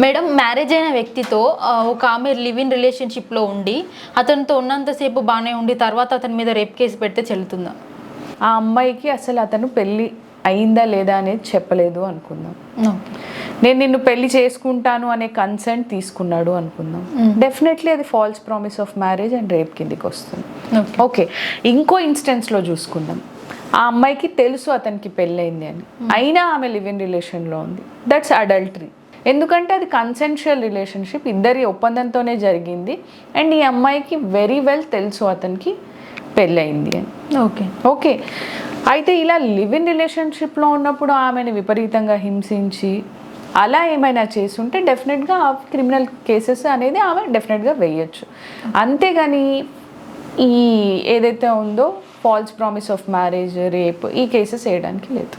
Madam marriage అయిన వ్యక్తితో ఒక ఆమె లివ్ ఇన్ రిలేషన్షిప్లో ఉండి అతనితో ఉన్నంతసేపు బాగానే ఉండి తర్వాత అతని మీద రేప్ కేసు పెడితే చెల్లుతుందా? ఆ అమ్మాయికి అసలు అతను పెళ్ళి అయిందా లేదా అనేది చెప్పలేదు అనుకుందాం. నేను నిన్ను పెళ్ళి చేసుకుంటాను అనే కన్సెంట్ తీసుకున్నాడు అనుకుందాం. డెఫినెట్లీ అది false promise of marriage and rape కిందికి వస్తుంది. ఓకే. ఓకే ఇంకో ఇన్స్టెన్స్లో చూసుకుందాం. ఆ అమ్మాయికి తెలుసు అతనికి పెళ్ళైంది అని. అయినా ఆమె లివ్ ఇన్ రిలేషన్లో ఉంది. దట్స్ అడల్టరీ ఎందుకంటే అది కన్సెన్షువల్ రిలేషన్షిప్ ఇద్దరి ఒప్పందంతోనే జరిగింది. అండ్ ఈ అమ్మాయికి వెరీ వెల్ తెలుసు అతనికి పెళ్ళయింది అని. ఓకే. ఓకే. అయితే ఇలా లివ్ ఇన్ రిలేషన్షిప్లో ఉన్నప్పుడు ఆమెను విపరీతంగా హింసించి అలా ఏమైనా చేసుంటే డెఫినెట్గా ఆ క్రిమినల్ కేసెస్ అనేది ఆమె డెఫినెట్గా వేయచ్చు. అంతేగాని ఈ ఏదైతే ఉందో false promise of marriage rape ఈ కేసెస్ వేయడానికి లేదు.